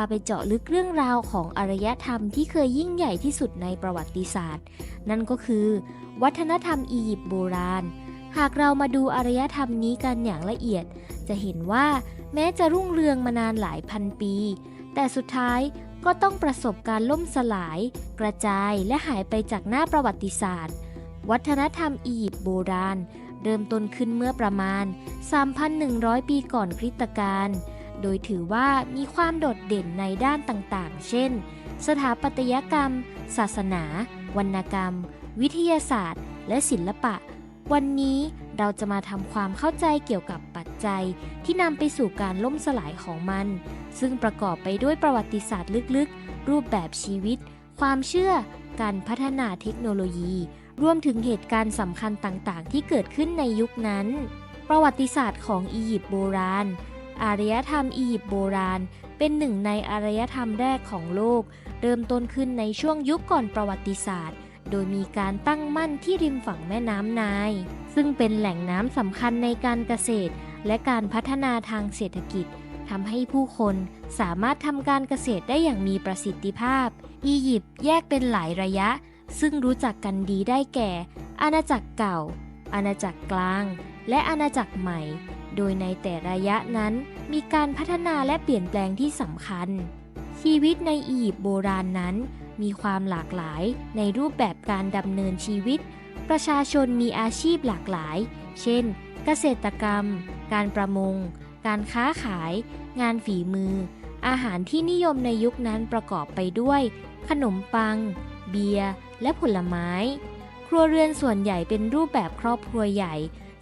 พาไปเจาะลึกเรื่องราวของอารยธรรมที่เคยยิ่งใหญ่ที่สุดในประวัติศาสตร์ นั่นก็คือ วัฒนธรรมอียิปต์โบราณ หากเรามาดูอารยธรรมนี้กันอย่างละเอียด จะเห็นว่าแม้จะรุ่งเรืองมานานหลายพันปี แต่สุดท้ายก็ต้องประสบการล่มสลาย กระจายและหายไปจากหน้าประวัติศาสตร์ วัฒนธรรมอียิปต์โบราณ เริ่มต้นขึ้นเมื่อประมาณ 3,100 ปีก่อนคริสตกาล โดยถือว่ามีความโดดเด่นในด้านต่างๆ เช่น สถาปัตยกรรม ศาสนา วรรณกรรม วิทยาศาสตร์ และศิลปะ วันนี้เราจะมาทำความเข้าใจเกี่ยวกับปัจจัยที่นำไปสู่การล่มสลายของมัน ซึ่งประกอบไปด้วยประวัติศาสตร์ลึกๆ รูปแบบชีวิต ความเชื่อ การพัฒนาเทคโนโลยี รวมถึงเหตุการณ์สำคัญต่างๆ ที่เกิดขึ้นในยุคนั้น ประวัติศาสตร์ของอียิปต์โบราณ อารยธรรมอียิปต์โบราณ เป็นหนึ่งในอารยธรรมแรกของโลก เริ่มต้นขึ้นในช่วงยุคก่อนประวัติศาสตร์ โดยมีการตั้งมั่นที่ริมฝั่งแม่น้ำนาย ซึ่งเป็นแหล่งน้ำสำคัญในการเกษตร และการพัฒนาทางเศรษฐกิจทำให้ผู้คนสามารถทำการเกษตรได้อย่างมีประสิทธิภาพ อียิปต์แยกเป็นหลายระยะ ซึ่งรู้จักกันดีได้แก่ อาณาจักรเก่า อาณาจักรกลาง และอาณาจักรใหม่ โดยในแต่ระยะนั้นมีการพัฒนาและเปลี่ยนแปลงที่สำคัญ ชีวิตในอียิปต์โบราณนั้น มีความหลากหลายในรูปแบบการดำเนินชีวิต ประชาชนมีอาชีพหลากหลาย เช่น เกษตรกรรม การประมง การค้าขาย งานฝีมือ อาหารที่นิยมในยุคนั้นประกอบไปด้วย ขนมปัง เบียร์ และผลไม้ ครัวเรือนส่วนใหญ่เป็นรูปแบบครอบครัวใหญ่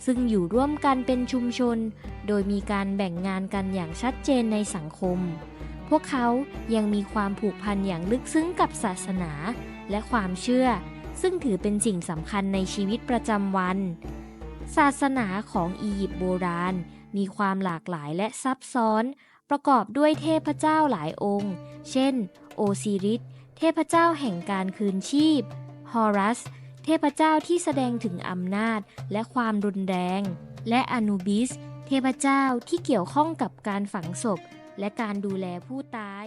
ซึ่งอยู่ร่วมกันเป็นชุมชน โดยมีการแบ่งงานกันอย่างชัดเจนในสังคม พวกเขายังมีความผูกพันอย่างลึกซึ้งกับศาสนา และความเชื่อ ซึ่งถือเป็นสิ่งสำคัญในชีวิตประจำวัน ศาสนาของอียิปต์โบราณ มีความหลากหลายและซับซ้อน ประกอบด้วยเทพเจ้าหลายองค์ เช่น โอซิริส เทพเจ้าแห่งการคืนชีพ ฮอรัส เทพเจ้าที่แสดงถึงอำนาจและความรุนแรง และอนูบิส เทพเจ้าที่เกี่ยวข้องกับการฝังศพ และการดูแลผู้ตาย